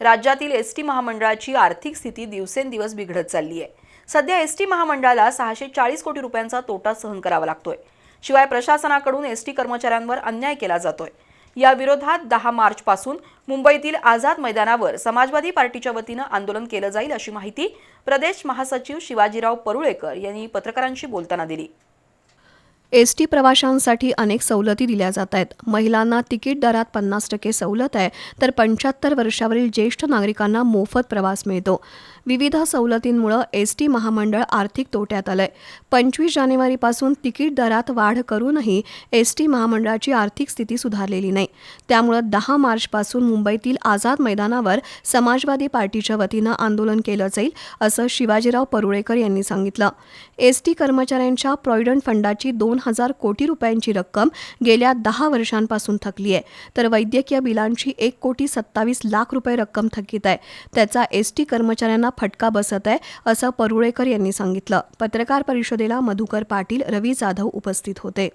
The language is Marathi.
राज्यातील एस टी महामंडळाची आर्थिक स्थिती दिवसेंदिवस बिघडत चालली आहे. सध्या एस टी महामंडळाला सहाशे चाळीस कोटी रुपयांचा तोटा सहन करावा लागतोय. शिवाय प्रशासनाकडून एस टी कर्मचाऱ्यांवर अन्याय केला जातोय. या विरोधात दहा मार्चपासून मुंबईतील आझाद मैदानावर समाजवादी पार्टीच्या वतीनं आंदोलन केलं जाईल अशी माहिती प्रदेश महासचिव शिवाजीराव परुळेकर यांनी पत्रकारांशी बोलताना दिली. एस टी प्रवाशांसाठी अनेक सवलती दिल्या जात आहेत. महिलांना तिकीट दरात पन्नास टक्के सवलत आहे तर पंच्याहत्तर वर्षावरील ज्येष्ठ नागरिकांना मोफत प्रवास मिळतो. विविध सवलतींमुळं एस टी महामंडळ आर्थिक तोट्यात आलंय. पंचवीस जानेवारीपासून तिकीट दरात वाढ करूनही एस टी महामंडळाची आर्थिक स्थिती सुधारलेली नाही. त्यामुळं दहा मार्चपासून मुंबईतील आझाद मैदानावर समाजवादी पार्टीच्या वतीनं आंदोलन केलं जाईल असं शिवाजीराव परुळेकर यांनी सांगितलं. एस टी कर्मचाऱ्यांच्या प्रॉव्हिडंट फंडाची दोन हजार कोटी रुपयांची रक्कम गेल्या दहा वर्षांपासून थकली आहे. तर वैद्यकीय बिलांची एक कोटी सत्तावीस लाख रुपये रक्कम थकीत आहे. त्याचा एस टी कर्मचाऱ्यांना फटका बसत आहे असं परुळेकर यांनी सांगितलं. पत्रकार परिषदेला मधुकर पाटील रवी जाधव उपस्थित होते.